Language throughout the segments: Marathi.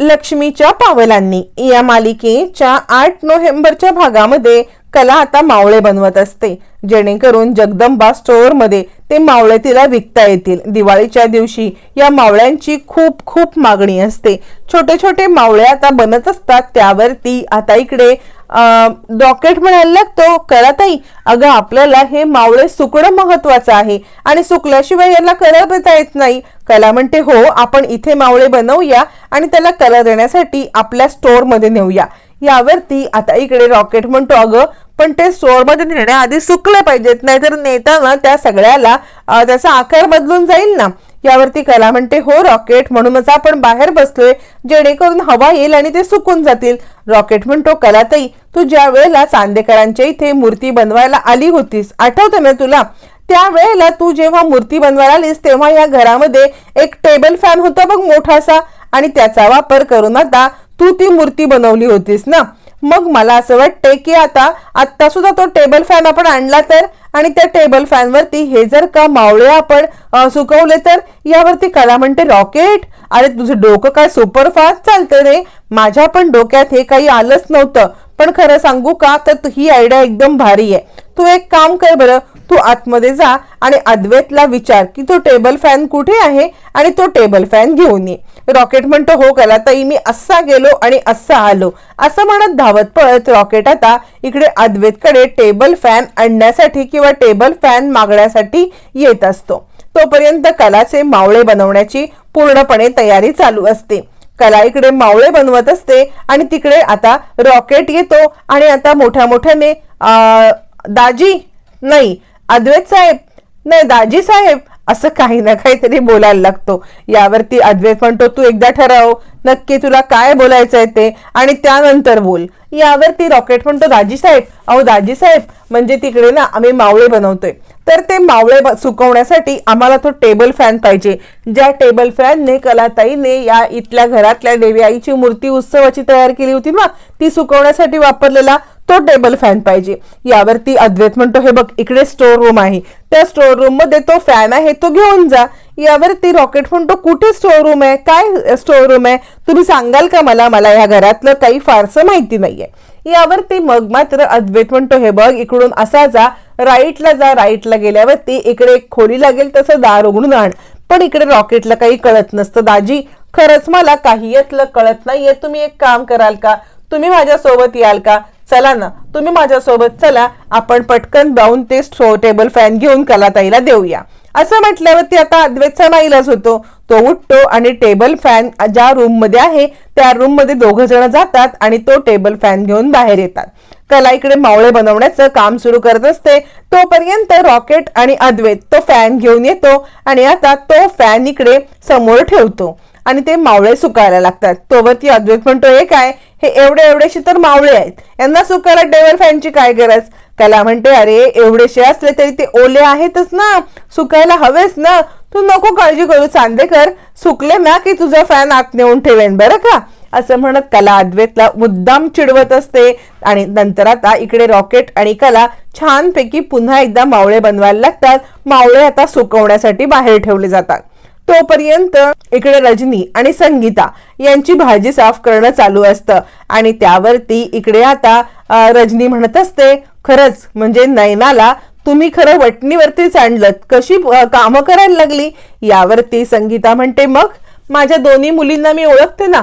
लक्ष्मीच्या पावलांनी. या मालिकेच्या आठ नोव्हेंबरच्या भागामध्ये कला आता मावळे बनवत असते. जेणेकरून जगदंबा स्टोअरमध्ये ते मावळे तिला विकता येतील. दिवाळीच्या दिवशी या मावळ्यांची खूप खूप मागणी असते. छोटे छोटे मावळे आता बनत असतात. त्यावरती आता इकडे डॉकेट म्हणायला लागतो करताई अगं आपल्याला हे मावळे सुकणं महत्वाचं आहे आणि सुकल्याशिवाय याला कलर देता येत नाही. कला म्हणते हो आपण इथे मावळे बनवूया आणि त्याला कलर देण्यासाठी आपल्या स्टोअरमध्ये नेऊया. यावरती आता इकडे रॉकेट म्हणतो अगं पण ते स्टोअरमध्ये नेण्याआधी सुकले पाहिजेत नाहीतर नेताना त्या सगळ्याला त्याचा आकार बदलून जाईल ना. यावरती कला म्हणते हो रॉकेट म्हणूनच आपण बाहेर बसलोय जेणेकरून हवा येईल आणि ते सुकून जातील. रॉकेट म्हणतो कलाताई तू ज्या वेळेला चांदेकरांच्या इथे मूर्ती बनवायला आली होतीस आठवतं ना तुला? त्यावेळेला तू जेव्हा मूर्ती बनवायला आलीस तेव्हा या घरामध्ये एक टेबल फॅन होता बघ मोठासा आणि त्याचा वापर करून आता तू ती मूर्ती बनवली होतीस ना? मग मला असं वाटते की आता आत्ता सुद्धा तो टेबल फॅन आपण आणला तर आणि त्या टेबल फॅनवरती हे जर का मावळे आपण सुकवले तर यावरती कला म्हणते रॉकेट अरे तुझं डोकं काय सुपर फास्ट चालतं रे. माझ्या पण डोक्यात हे काही आलंच नव्हतं. पण खरं सांगू का? तर ही आयडिया एकदम भारी आहे. तू एक काम कर बरं तू आतमध्ये जा आणि अद्वैतला विचार की तो टेबल फॅन कुठे आहे आणि तो टेबल फॅन घेऊन ये. रॉकेट म्हणतो हो कला ताई मी असा गेलो आणि असा आलो. असं म्हणत धावत पळत रॉकेट आता इकडे अद्वैतकडे टेबल फॅन आणण्यासाठी किंवा टेबल फॅन मागण्यासाठी येत असतो. तोपर्यंत कलाचे मावळे बनवण्याची पूर्णपणे तयारी चालू असते. कला इकडे मावळे बनवत असते आणि तिकडे आता रॉकेट येतो आणि आता मोठ्या मोठ्याने दाजी नाही अद्वैत साहेब. नाही दाजी साहेब असं काही ना काहीतरी बोलायला लागतो. यावरती अद्वैत म्हणतो तू एकदा ठराव नक्की तुला काय बोलायचं आहे ते आणि त्यानंतर बोल. यावरती रॉकेट म्हणतो दाजी साहेब अहो दाजी साहेब म्हणजे तिकडे ना आम्ही मावळे बनवतोय. तर ते मावळे ब- सुकवण्यासाठी आम्हाला तो टेबल फॅन पाहिजे. ज्या टेबल फॅनने कलाताईने या इथल्या घरातल्या देवी आईची मूर्ती उत्सवाची तयार केली होती ना ती सुकवण्यासाठी वापरलेला तो टेबल फॅन पाहिजे. यावरती अद्वैत म्हणतो हे बघ इकडे स्टोर रूम आहे. त्या स्टोर रूममध्ये तो फॅन आहे तो घेऊन जा. यावरती रॉकेट म्हणतो कुठे स्टोर रूम आहे? काय स्टोअर रूम आहे? तुम्ही सांगाल का मला? मला या घरातलं काही फारसं माहिती नाहीये. यावरती मग मात्र अद्वैत म्हणतो हे बघ इकडून असा जा. राईटला जा राईटला गेल्यावरती इकडे एक खोली लागेल तसं दार उघडून आण. पण इकडे रॉकेटला काही कळत नसतं. दाजी खरंच मला काही यातलं कळत नाहीये. तुम्ही एक काम कराल का? तुम्ही माझ्यासोबत याल का? चला ना तुम्ही माझ्यासोबत चला आपण पटकन जाऊन ते टेबल फॅन घेऊन कलाताईला देऊया. असं म्हटल्यावरती आता अद्वैतचा नाईलाज होतो. तो उठतो आणि टेबल फॅन ज्या रूममध्ये आहे त्या रूममध्ये दोघ जण जातात आणि तो टेबल फॅन घेऊन बाहेर येतात. कला इकडे मावळे बनवण्याचं काम सुरू करत असते. तोपर्यंत रॉकेट आणि अद्वैत तो फॅन घेऊन येतो आणि आता तो फॅन इकडे समोर ठेवतो. आणि ते मावळे सुकायला लागतात. तोवरती अद्वैत म्हणतो हे काय? हे एवढे एवढेशे तर मावळे आहेत. यांना सुकायला डेव्हल फॅनची काय गरज? कला म्हणते अरे एवढेसे असले तरी ते ओले आहेतच ना. सुकायला हवेच ना. तू नको काळजी करू चांदेकर. सुकले ना की तुझा फॅन आत नेऊन ठेवेन बरं का? असं म्हणत कला अद्वैतला मुद्दाम चिडवत असते. आणि नंतर आता इकडे रॉकेट आणि कला छानपैकी पुन्हा एकदा मावळे बनवायला लागतात. मावळे आता सुकवण्यासाठी बाहेर ठेवले जातात. तोपर्यंत इकडे रजनी आणि संगीता यांची भाजी साफ करणं चालू असतं. आणि त्यावरती इकडे आता रजनी म्हणत असते खरंच म्हणजे नयनाला तुम्ही खरं वटणीवरतीच आणलं कशी कामं करायला लागली? यावरती संगीता म्हणते मग माझ्या दोन्ही मुलींना मी ओळखते ना?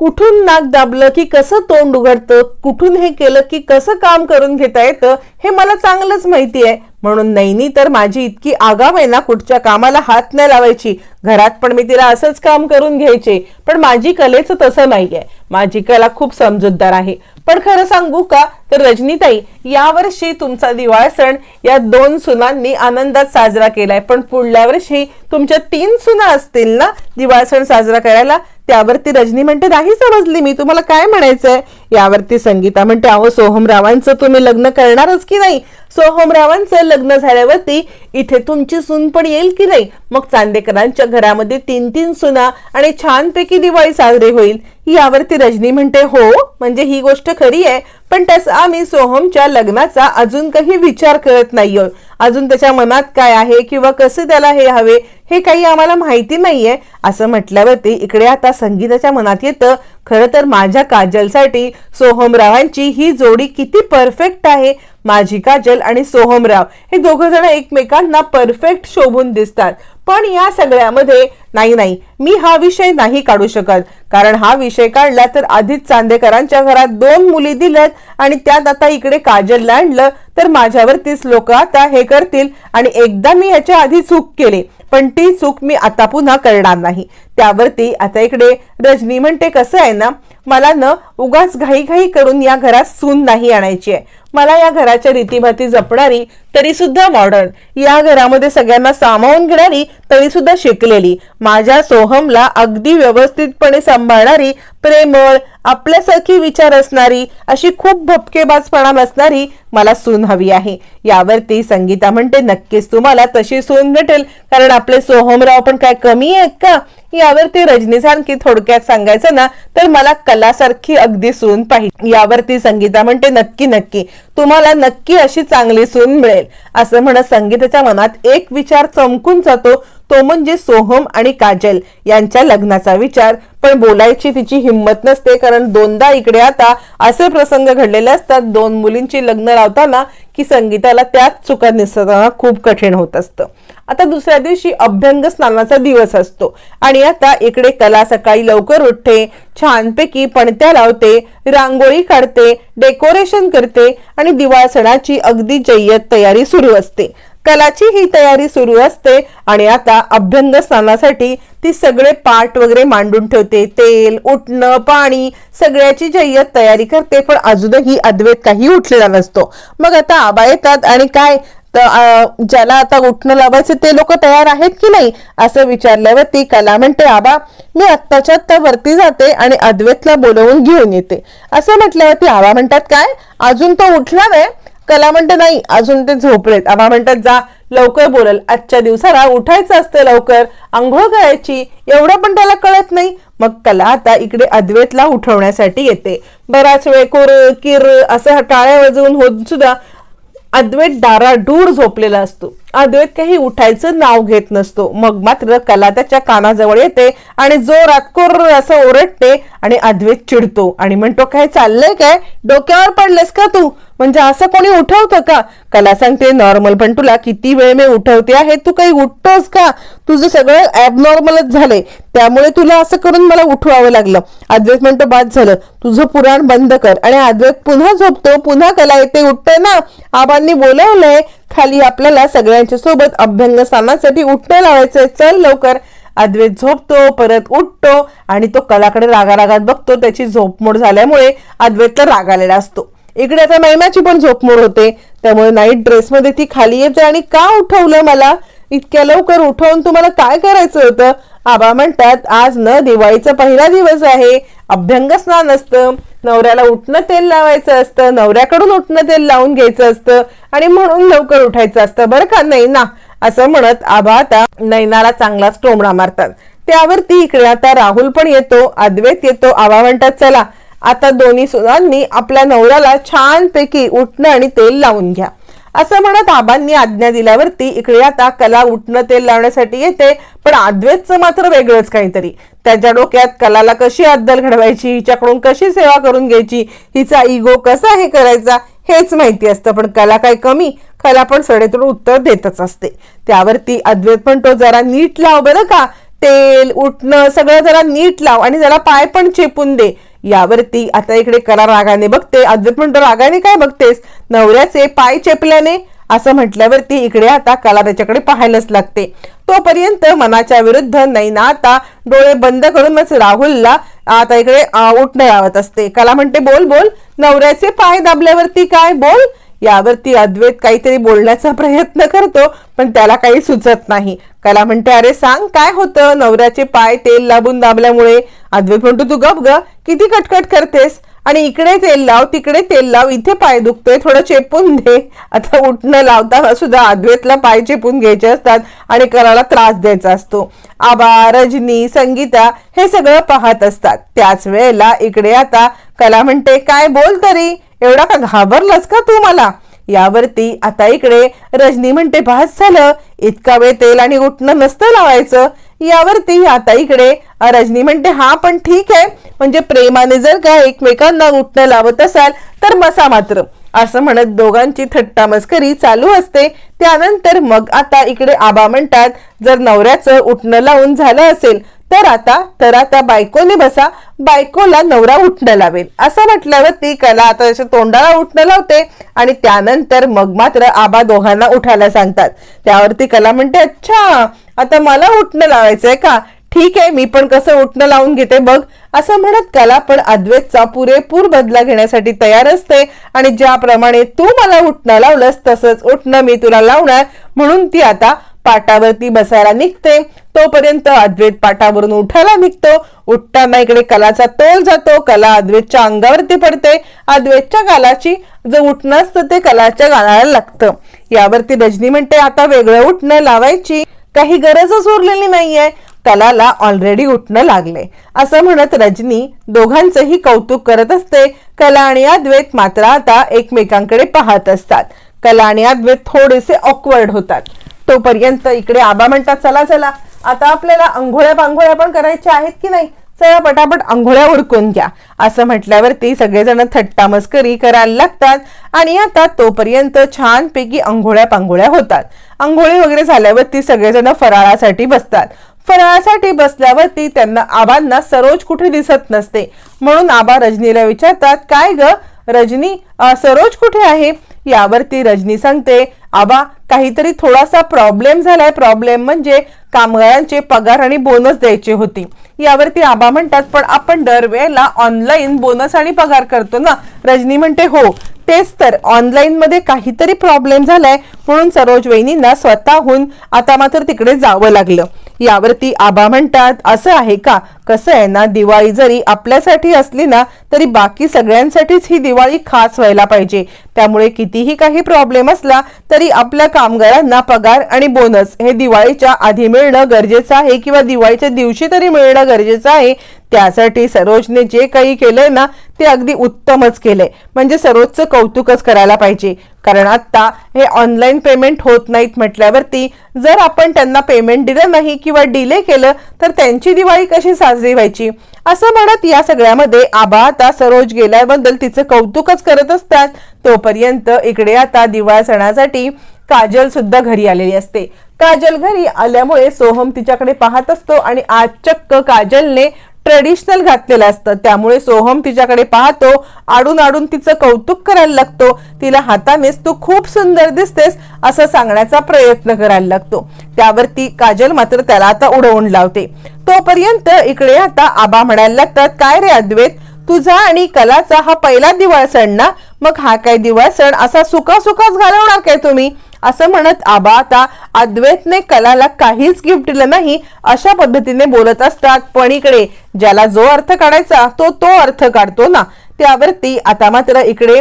कुठून नाक दाबलं की कसं तोंड उघडतं? कुठून हे केलं की कसं काम करून घेता येतं? हे मला चांगलंच माहिती आहे म्हणून नैनी तर माझी इतकी आगाव आहे ना कुठच्या कामाला हात नाही लावायची. घरात पण मी तिला असंच काम करून घ्यायचे पण माझी कलेचं तसं नाहीये. माझी कला खूप समजूतदार आहे. पण खरं सांगू का? तर रजनीताई यावर्षी तुमचा दिवाळ सण या दोन सुनांनी आनंदात साजरा केलाय. पण पुढल्या वर्षी तुमच्या तीन सुना असतील ना दिवाळ सण साजरा करायला? त्यावरती रजनी म्हणते नाही समजली मी. तुम्हाला काय म्हणायचंय? यावरती संगीता म्हणते अहो सोहमरावांचं तुम्ही लग्न करणारच की नाही? सोहमरावांचं लग्न झाल्यावरती इथे तुमची सून पण येईल की नाही? मग चांदेकरांच्या घरामध्ये तीन तीन सुना आणि छानपैकी दिवाळी साजरी होईल. यावरती रजनी म्हणते हो म्हणजे ही गोष्ट खरी आहे पण तसं आम्ही सोहमच्या लग्नाचा अजून काही विचार करत नाही अजून त्याच्या मनात काय आहे किंवा कसं त्याला हे हवे हे काही आम्हाला माहिती नाहीये. असं म्हटल्यावरती इकडे आता संगीताच्या मनात येतं खरं तर माझ्या काजलसाठी सोहमरावांची ही जोडी किती परफेक्ट आहे. माझी काजल आणि सोहमराव हे दोघं जण एकमेकांना परफेक्ट शोभून दिसतात. पण या सगळ्यामध्ये नाही नाही. मी हा विषय नाही काढू शकत. कारण हा विषय काढला तर आधीच चांदेकरांच्या घरात दोन मुली दिल्यात आणि त्यात आता इकडे काजलला आणलं तर माझ्यावरतीच लोक आता हे करतील आणि एकदा मी ह्याच्या आधी चूक केली पण ती चूक मी आता पुन्हा करणार नाही. त्यावरती आता इकडे रजनी म्हणते कसं आहे ना मला न उगाच घाई घाई करून या घरात सून नाही आणायची आहे. मला या घराच्या रीतीभाती जपणारी तरी सुद्धा मॉडर्न या घरामध्ये सगळ्यांना सामावून घेणारी तरी सुद्धा शिकलेली. माझ्या सोहमला अगदी व्यवस्थितपणे सांभाळणारी प्रेमळ आपल्यासारखी विचार असणारी अशी खूप भपकेबाजपणा नसणारी मला सून हवी आहे. यावरती संगीता म्हणते नक्कीच तुम्हाला तशी सून भेटेल कारण आपले सोहमराव पण काय कमी आहेत का? यावरती रजनीसारखी थोडक्यात सांगायचं ना तर मला कलासारखी अगदी सून पाहिजे. यावरती संगीता म्हणते नक्की नक्की तुम्हाला नक्की अशी चांगली सून मिळेल. असं म्हणत संगीताच्या मनात एक विचार चमकून जातो तो म्हणजे सोहम आणि काजल यांच्या लग्नाचा विचार. पण बोलायची तिची हिंमत नसते कारण दोनदा इकडे आता असे प्रसंग घडलेले असतात. दोन मुलींची लग्न लावताना की संगीताला त्याच चुका निसताना खूप कठीण होत असतं. आता दुसऱ्या दिवशी अभ्यंग स्नानाचा दिवस असतो. आणि आता इकडे कला सकाळी लवकर उठते छानपैकी पणत्या लावते रांगोळी काढते डेकोरेशन करते आणि दिवाळ सणाची अगदी जय्यत तयारी सुरू असते. कलाची ही तयारी सुरू असते आणि आता अभ्यंग स्नानासाठी ती सगळे पाट वगैरे मांडून ठेवते. तेल उठणं पाणी सगळ्याची जय्यत तयारी करते पण अजूनही अद्वैत काही उठलेला नसतो. मग आता आबा येतात आणि काय? तर ज्याला आता उठणं लावायचं ते लोक तयार आहेत की नाही? असं विचारल्यावर ती कला म्हणते आबा मी आत्ताच्या आत्ता वरती जाते आणि अद्वैतला बोलवून घेऊन येते. असं म्हटल्यावर ती आबा म्हणतात काय? अजून तो उठला नाही? त्याला म्हणते नाही अजून ते झोपलेत. आम्हा म्हणतात जा लवकर बोलल. आजच्या दिवसाला उठायचं असतं लवकर. आंघोळ करायची. एवढं पण त्याला कळत नाही. मग कला आता इकडे अद्वैतला उठवण्यासाठी येते. बराच वेळ कोर किर असं टाळ्या वाजवून होत सुद्धा अद्वैत दाराडूर झोपलेला असतो. अद्वैत काही उठायचं नाव घेत नसतो. मग मात्र कला त्याच्या कानाजवळ येते आणि जोरात रातकोर असं ओरडते आणि अद्वैत चिडतो. आणि म्हणतो काय चाललंय काय? डोक्यावर पडलेस का तू? म्हणजे असं कोणी उठवतं का? कला सांगते नॉर्मल पण तुला किती वेळ मी उठवते आहे? तू काही उठतोस का? तुझं सगळं ॲबनॉर्मलच झालंय. त्यामुळे तुला असं करून मला उठवावं लागलं. अद्वैत म्हणतो बाद झालं. तुझं पुराण बंद कर. आणि अद्वैत पुन्हा झोपतो. पुन्हा कला येते उठते ना. आबांनी बोलवलंय खाली आपल्याला सगळ्यांच्या सोबत अभ्यंग स्थानासाठी उठणं लावायचंय. चल लवकर. अद्वैत झोपतो परत उठतो आणि तो कलाकडे रागारागात बघतो. त्याची झोपमोड झाल्यामुळे अद्वैतला राग आलेला असतो. इकडे आता नैनाची पण झोपमोड होते. त्यामुळे नाईट ड्रेसमध्ये ती खाली येते आणि का उठवलं मला? इतक्या लवकर उठवून तुम्हाला काय करायचं होतं? आबा म्हणतात आज न दिवाळीचा पहिला दिवस आहे. अभ्यंग स्नान असतं. नवऱ्याला उठणं तेल लावायचं असतं. नवऱ्याकडून उठणं तेल लावून घ्यायचं असतं. आणि म्हणून लवकर उठायचं असतं. बरं का नाही ना असं म्हणत आबा आता नैनाला चांगलाच टोमणा मारतात. त्यावरती इकडे आता राहुल पण येतो. अद्वैत येतो. आबा म्हणतात चला आता दोन्ही सुनांनी आपल्या नवऱ्याला छानपैकी उठणं आणि तेल लावून घ्या. असं म्हणत आबांनी आज्ञा दिल्यावरती इकडे आता कला उठणं तेल लावण्यासाठी येते पण अद्वैतचं मात्र वेगळंच काहीतरी. त्याच्या डोक्यात कलाला कशी अद्दल घडवायची हिच्याकडून कशी सेवा करून घ्यायची हिचा इगो कसा हे करायचा हेच माहिती असतं पण कला काय कमी कला पण सडेतोड उत्तर देतच असते. त्यावरती अद्वैत पण तो जरा नीट लाव बरं का तेल उठणं सगळं जरा नीट लाव आणि जरा पाय पण चेपून दे. यावरती आता इकडे कला रागाने बघते अद्वैत म्हणतो रागाने काय बघतेस? नवऱ्याचे पाय चेपल्याने? असं म्हटल्यावरती इकडे आता कला त्याच्याकडे पाहायलाच लागते. तोपर्यंत मनाच्या विरुद्ध नैना आता डोळे बंद करूनच राहुलला आता इकडे उठणं लावत असते. कला म्हणते बोल बोल नवऱ्याचे पाय दाबल्यावरती काय? बोल. यावरती अद्वैत काहीतरी बोलण्याचा प्रयत्न करतो पण त्याला काही सुचत नाही. कला म्हणते अरे सांग काय होतं? नवऱ्याचे पाय तेल लाबून दाबल्यामुळे. आदवे म्हणतो तू गप ग किती कटकट करतेस? आणि इकडे तेल लाव तिकडे तेल लाव इथे पाय दुखतोय थोडं चेपून दे. आता उठणं लावताना सुद्धा अद्वैतला पाय चेपून घ्यायचे असतात आणि कराला त्रास द्यायचा असतो. आबा रजनी संगीता हे सगळं पाहत असतात. त्याच वेळेला इकडे आता कला म्हणते काय बोल तरी? एवढा का घाबरलास का तू मला? यावरती आता इकडे रजनी म्हणते भास झालं इतका वेळ तेल आणि उठणं नसतं लावायचं. यावरती आता इकडे रजनी म्हणते हा पण ठीक आहे. म्हणजे प्रेमाने जर का एकमेकांना उठणं लावत असाल तर मसा मात्र. असं म्हणत दोघांची थट्टा मस्करी चालू असते. त्यानंतर मग आता इकडे आबा म्हणतात जर नवऱ्याचं उठणं लावून झालं असेल तर आता तर आता बायकोने बसा बायकोला नवरा उठणं लावेल. असं म्हटल्यावर ती कला आता त्याच्या तोंडाला उठणं लावते आणि त्यानंतर मग मात्र आबा दोघांना उठायला सांगतात. त्यावरती कला म्हणते अच्छा आता मला उठणं लावायचंय का? ठीक आहे मी पण कसं उठणं लावून घेते बघ. असं म्हणत कला पण अद्वैतचा पुरेपूर बदला घेण्यासाठी तयार असते आणि ज्याप्रमाणे तू मला उठणं लावलंस तसंच उठणं मी तुला लावणार म्हणून ती आता पाटावरती बसायला निघते. तोपर्यंत अद्वैत पाटावरून उठायला निघतो. उठताना इकडे कलाचा तोल जातो. कला अद्वैतच्या अंगावरती पडते. अद्वैतच्या गालाची जे उठणं असतं ते कलाच्या गालाला लागतं. यावरती रजनी म्हणते आता वेगळं उठणं लावायची. काही गरजच उरलेली नाहीये. कलाला ऑलरेडी उठणं लागले असं म्हणत रजनी दोघांचंही कौतुक करत असते. कला आणि अद्वैत मात्र आता एकमेकांकडे पाहत असतात. कला आणि अद्वैत थोडेसे ऑकवर्ड होतात. तोपर्यंत इकडे आबा म्हणतात चला चला. आता आपल्याला अंघोळ्या पांघोळ्या पण करायच्या आहेत की नाही? चला पटापट अंघोळ्या उडकून घ्या. असं म्हटल्यावरती सगळेजण थट्टा मस्करी करायला लागतात आणि आता तोपर्यंत छानपैकी अंघोळ्या पांघोळ्या होतात. अंघोळी वगैरे झाल्यावरती सगळेजण फराळासाठी बसतात. फराळासाठी बसल्यावरती त्यांना आबांना सरोज कुठे दिसत नसते. म्हणून आबा रजनीला विचारतात काय ग? रजनी सरोज कुठे आहे? यावरती रजनी सांगते आबा काहीतरी थोडासा प्रॉब्लेम झालाय. प्रॉब्लेम म्हणजे कामगारांचे पगार आणि बोनस द्यायचे होती. यावरती आबा म्हणतात पण आपण दरवेळेला ऑनलाईन बोनस आणि पगार करतो ना. रजनी म्हणते हो तेच तर. ऑनलाईन मध्ये काहीतरी प्रॉब्लेम झालाय. म्हणून सरोज वहिनींना स्वतःहून आता मात्र तिकडे जावं लागलं. यावरती आबा म्हणतात असं आहे का? कसं आहे ना दिवाळी जरी आपल्यासाठी असली ना तरी बाकी सगळ्यांसाठीच ही दिवाळी खास व्हायला पाहिजे. त्यामुळे कितीही काही प्रॉब्लेम असला तरी आपल्या कामगारांना पगार आणि बोनस हे दिवाळीच्या आधी मिळणं गरजेचं आहे किंवा दिवाळीच्या दिवशी तरी मिळणं गरजेचं आहे त्यासाठी सरोजने जे काही केलंय ना ते अगदी उत्तमच केलंय. म्हणजे सरोजचं कौतुकच करायला पाहिजे. कारण आत्ता हे ऑनलाईन पेमेंट होत नाहीत म्हटल्यावरती जर आपण त्यांना पेमेंट दिलं नाही किंवा डिले केलं तर त्यांची दिवाळी कशी साजरी व्हायची? असं म्हणत या सगळ्यामध्ये आबा आता सरोज गेल्याबद्दल तिचं कौतुकच करत असतात. तोपर्यंत इकडे आता दिवाळ सणासाठी काजल सुद्धा घरी आलेली असते. काजल घरी आल्यामुळे सोहम तिच्याकडे पाहत असतो आणि आज चक्क काजलने ट्रेडिशनल घातलेलं असतं. त्यामुळे सोहम तिच्याकडे पाहतो आडून आडून तिचं कौतुक करायला लागतो. तिला हातानेच तू खूप सुंदर दिसतेस असं सांगण्याचा प्रयत्न करायला लागतो. त्यावर ती काजल मात्र त्याला आता उडवून लावते. तोपर्यंत इकडे आता आबा म्हणायला लागतात काय रे अद्वैत? तुझा आणि कलाचा हा पहिला दिवाळ सण ना? मग हा काय दिवाळ सण? असा सुका सुकाच घालवणार काय तुम्ही? असं म्हणत आबा आता अद्वैतने कलाला काहीच गिफ्ट दिलं नाही अशा पद्धतीने बोलत असतात. पण इकडे ज्याला जो अर्थ काढायचा तो तो अर्थ काढतो ना. त्यावरती आता मात्र इकडे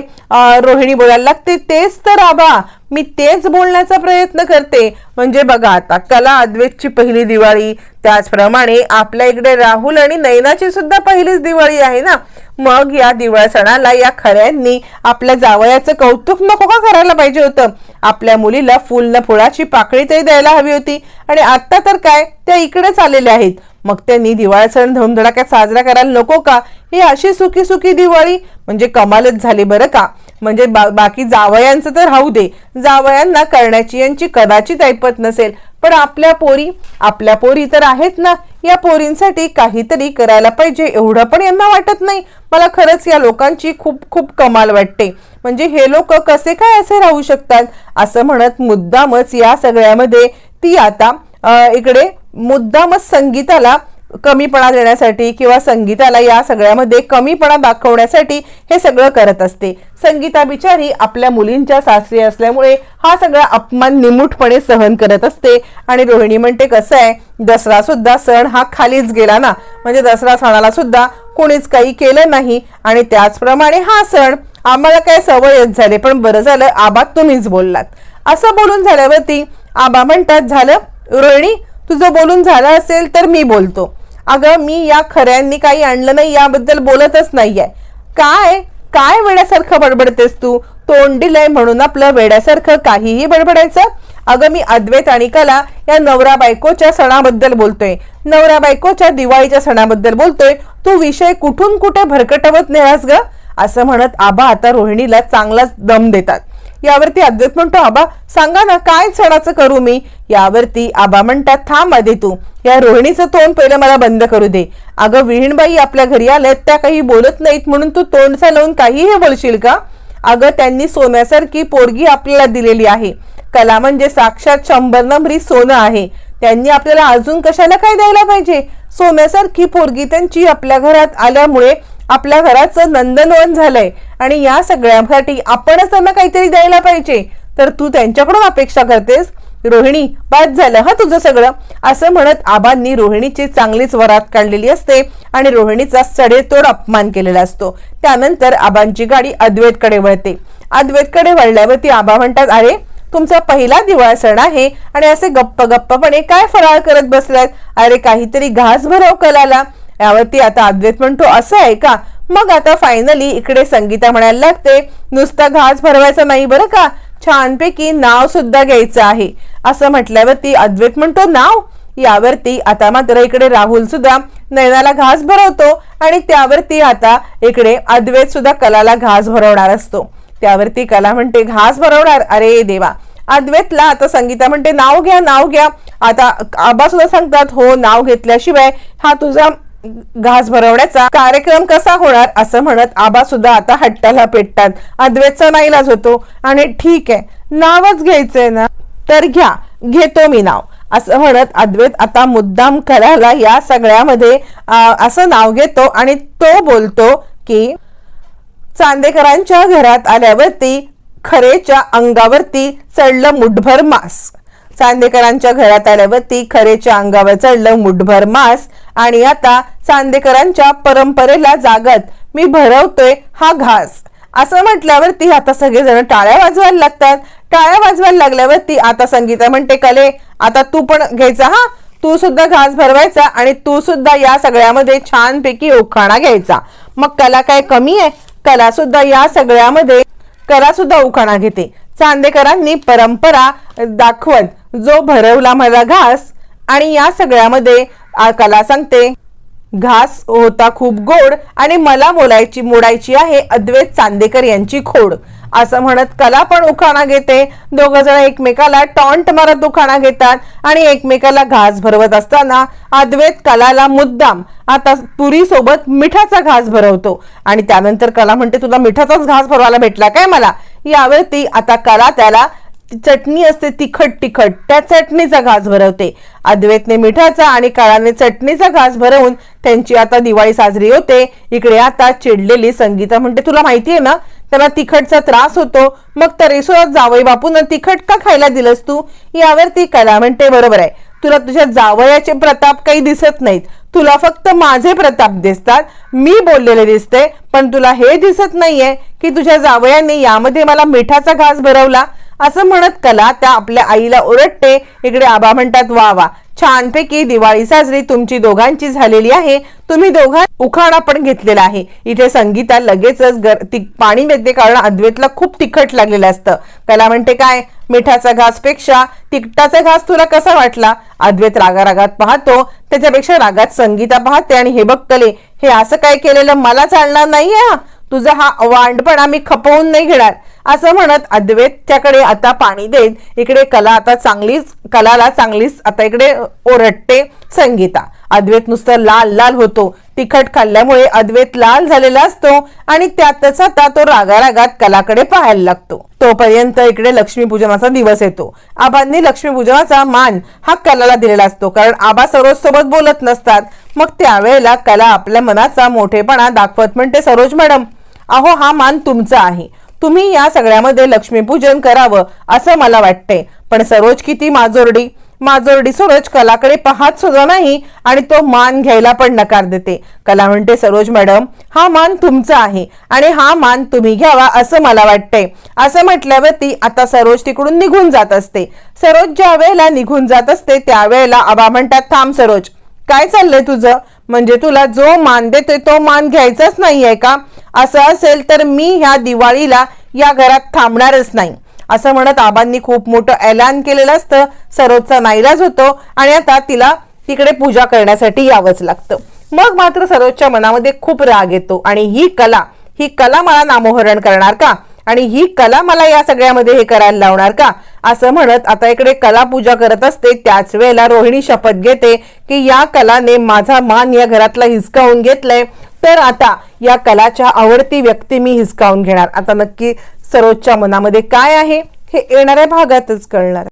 रोहिणी बोलायला लागते. तेच तर आबा मी तेच बोलण्याचा प्रयत्न करते. म्हणजे बघा आता कला अद्वैतची पहिली दिवाळी त्याचप्रमाणे आपल्या इकडे राहुल आणि नैनाची सुद्धा पहिलीच दिवाळी आहे ना? मग या दिवाळ सणाला या खऱ्यांनी आपल्या जावयाचं कौतुक नको का करायला पाहिजे होतं? आपल्या मुलीला फुल न फुळाची पाकळी तरी द्यायला हवी होती. आणि आत्ता तर काय? त्या इकडेच आलेल्या आहेत. मग त्यांनी दिवाळ सण धुमधडाक्यात साजरा करायला नको का? ही अशी सुखी सुखी दिवाळी? म्हणजे कमालच झाली बरं का? म्हणजे बा- बाकी जावयांचं तर राहू दे. जावयांना करण्याची यांची कदाचित ऐपत नसेल. पण आपल्या पोरी आपल्या पोरी तर आहेत ना. या पोरींसाठी काहीतरी करायला पाहिजे. एवढं पण यांना वाटत नाही. मला खरंच या लोकांची खूप खूप कमाल वाटते. म्हणजे हे लोक कसे काय असे राहू शकतात? असं म्हणत मुद्दामच या सगळ्यामध्ये ती आता इकडे मुद्दामच संगीताला कमीपणा देण्यासाठी किंवा संगीताला या सगळ्यामध्ये कमीपणा दाखवण्यासाठी हे सगळं करत असते. संगीता बिचारी आपल्या मुलींच्या सासरी असल्यामुळे हा सगळा अपमान निमूटपणे सहन करत असते. आणि रोहिणी म्हणते कसं आहे? दसरा सुद्धा सण हा खालीच गेला ना? म्हणजे दसरा सणाला सुद्धा कुणीच काही केलं नाही. आणि त्याचप्रमाणे हा सण आम्हाला काय सवयच झाले पण बरं झालं आबा तुम्हीच बोललात. असं बोलून झाल्यावरती आबा म्हणतात झालं? रोहिणी तुझं बोलून झालं असेल तर मी बोलतो. अगं मी या खऱ्यांनी काही आणलं नाही याबद्दल बोलतच नाहीये. काय? काय वेड्यासारखं बडबडतेस तू? तोंड दिलंय म्हणून आपलं वेड्यासारखं काहीही बडबडायचं? अगं मी अद्वैत आणि कला या नवरा बायकोच्या सणाबद्दल बोलतोय. नवरा बायकोच्या दिवाळीच्या सणाबद्दल बोलतोय. तू विषय कुठून कुठे भरकटवत नेलास ग? असं म्हणत आबा आता रोहिणीला चांगलाच दम देतात. यावरती अद्वैत म्हणतो आबा सांगा ना काय सणाचं करू मी? यावरती आबा म्हणतात थांब आधी तू या रोहिणीचं तोंड पहिलं मला बंद करू दे. अगं विहीणबाई आपल्या घरी आल्यात त्या काही बोलत नाहीत म्हणून तू तोंड चालवून काहीही बोलशील का? अगं त्यांनी सोन्यासारखी पोरगी आपल्याला दिलेली आहे. कला म्हणजे साक्षात शंभर नंबरी सोनं आहे. त्यांनी आपल्याला अजून कशाला काय द्यायला पाहिजे? सोन्यासारखी पोरगी त्यांची आपल्या घरात आल्यामुळे आपल्या घराचं नंदनवन झालंय. आणि या सगळ्यासाठी आपणच त्यांना काहीतरी द्यायला पाहिजे. तर तू त्यांच्याकडून अपेक्षा करतेस? रोहिणी बाद झालं हा तुझं सगळं? असं म्हणत आबांनी रोहिणीची चांगलीच वरात काढलेली असते आणि रोहिणीचा सडेतोड अपमान केलेला असतो. त्यानंतर आबांची गाडी अद्वैतकडे वळते. अद्वैतकडे वळल्यावरती आबा म्हणतात अरे तुमचा पहिला दिवाळ सण आहे आणि असे गप्प गप्पपणे काय फराळ करत बसलात अरे काहीतरी घास भरव कलाला यावरती आता अद्वैत म्हणतो. असं आहे का? मग आता फायनली इकडे संगीता म्हणायला लागते नुसता घास भरवायचा नाही बरं का? छानपैकी नाव सुद्धा घ्यायचं आहे. असं म्हटल्यावरती अद्वैत म्हणतो नाव? यावरती आता मात्र इकडे राहुल सुद्धा नयनाला घास भरवतो आणि त्यावरती आता इकडे अद्वैत सुद्धा कलाला घास भरवणार असतो. त्यावरती कला म्हणते घास भरवणार? अरे देवा. अद्वैतला आता संगीता म्हणते नाव घ्या नाव घ्या. आता आबा सुद्धा सांगतात हो नाव घेतल्याशिवाय हा तुझा घास भरवण्याचा कार्यक्रम कसा होणार असं म्हणत आबा सुद्धा आता हट्टाला पेटतात. अद्वैतचा नाईलाज होतो. आणि ठीक आहे नावच घ्यायचंय ना तर घ्या घेतो मी नाव. असं म्हणत अद्वैत आता मुद्दाम करायला या सगळ्यामध्ये असं नाव घेतो आणि तो बोलतो की चांदेकरांच्या घरात आल्यावरती खरेच्या अंगावरती चढलं मुठभर मांस. चांदेकरांच्या घरात आल्यावरती खरेच्या अंगावर चढलं मुठभर मांस. आणि आता चांदेकरांच्या परंपरेला जागत मी भरवतोय हा घास. असं म्हटल्यावरती आता सगळेजण टाळ्या वाजवायला लागतात. टाळ्या वाजवायला लागल्यावरती आता संगीता म्हणते कले आता तू पण घ्यायचा हा? तू सुद्धा घास भरवायचा आणि तू सुद्धा या सगळ्यामध्ये छानपैकी उखाणा घ्यायचा. मग कला काय कमी आहे? कला सुद्धा या सगळ्यामध्ये कला सुद्धा उखाणा घेते. चांदेकरांनी परंपरा दाखवत जो भरवला मला घास आणि या सगळ्यामध्ये कला सांगते घास होता खूप गोड आणि मला मोलायची मोडायची आहे अद्वैत चांदेकर यांची खोड. असं म्हणत कला पण उखाणा घेते. दोघ जण एकमेकाला टॉन्ट मारत उखाणा घेतात आणि एकमेकाला घास भरवत असताना अद्वैत कलाला मुद्दाम आता पुरी सोबत मिठाचा घास भरवतो. आणि त्यानंतर कला म्हणते तुला मिठाचाच घास भरवायला भेटला काय मला? यावेळी आता कला त्याला चटणी असते तिखट तिखट त्या चटणीचा घास भरवते. अद्वैतने मिठाचा आणि काळाने चटणीचा घास भरवून त्यांची आता दिवाळी साजरी होते. इकडे आता चिडलेली संगीता म्हणते तुला माहितीये ना त्याला तिखटचा त्रास होतो. मग तरी सुद्धा जावई बापून तिखट का खायला दिलंस तू? यावरती कला म्हणते बरोबर आहे. तुला तुझ्या जावयाचे प्रताप काही दिसत नाहीत. तुला फक्त माझे प्रताप दिसतात. मी बोललेले दिसते पण तुला हे दिसत नाहीये की तुझ्या जावयाने यामध्ये मला मिठाचा घास भरवला. असं म्हणत कला त्या आपल्या आईला ओरडते. इकडे आबा म्हणतात वा वा छानपैकी दिवाळी साजरी तुमची दोघांची झालेली आहे. तुम्ही दोघां उखाणा पण घेतलेला आहे. इथे संगीता लगेचच गर ती पाणी देते कारण अद्वैतला खूप तिखट लागलेलं असतं. कला म्हणते काय? मिठाचा घासपेक्षा तिखटाचा घास तुला कसा वाटला? अद्वैत रागा रागात पाहतो. त्याच्यापेक्षा रागात संगीता पाहते आणि हे बघ कले हे असं काय केलेलं मला चालणार नाहीये. हा तुझा हा वांडपणा मी खपवून नाही घेणार. असं म्हणत अद्वैतच्याकडे आता पाणी देत इकडे कला आता चांगलीच कलाला चांगलीच आता इकडे ओरडते संगीता. अद्वैत नुसतं लाल लाल होतो. तिखट खाल्ल्यामुळे अद्वैत लाल झालेला असतो आणि त्यातच आता तो रागा रागात कलाकडे पाहायला लागतो. तोपर्यंत इकडे लक्ष्मीपूजनाचा दिवस येतो. आबांनी लक्ष्मीपूजनाचा मान हा कलाला दिलेला असतो. कारण आबा सरोज सोबत बोलत नसतात. मग त्यावेळेला कला आपल्या मनाचा मोठेपणा दाखवत म्हणते सरोज मॅडम अहो हा मान तुमचा आहे. तुम्ही या सगळ्यामध्ये लक्ष्मीपूजन करावं असं मला वाटते पण सरोज किती माजोरडी? माजोर्डी सरोज कलाकडे पाहत सुद्धा नाही आणि तो मान घ्यायला पण नकार देते. कला म्हणते सरोज मॅडम हा मान तुमचा आहे आणि हा मान तुम्ही घ्यावा असं मला वाटतंय. असं म्हटल्यावरती आता सरोज तिकडून निघून जात असते. सरोज ज्या वेळेला निघून जात असते त्यावेळेला आबा म्हणतात थांब सरोज काय चाललंय तुझं? म्हणजे तुला जो मान देतोय तो मान घ्यायचाच नाहीये का? असं असेल तर मी ह्या दिवाळीला या घरात थांबणारच नाही. असं म्हणत आबांनी खूप मोठं ऐलान केलेलं असतं. सरोजचा नाईलाज होतो आणि आता तिला तिकडे पूजा करण्यासाठी यावंच लागतं. मग मात्र सरोजच्या मनामध्ये खूप राग येतो. आणि ही कला ही कला मला नामोहरण करणार का? आणि ही कला मला या सगळ्यामध्ये हे करायला लावणार का? असं म्हणत आता इकडे कला पूजा करत असते. त्याच वेळेला रोहिणी शपथ घेते की या कलाने माझा मान या घरातला हिसकावून घेतलाय. तर आता या कलाच्या आवडती व्यक्ती मी हिसकावून घेणार. आता नक्की सरोजच्या मनामध्ये काय आहे हे येणाऱ्या भागातच कळणार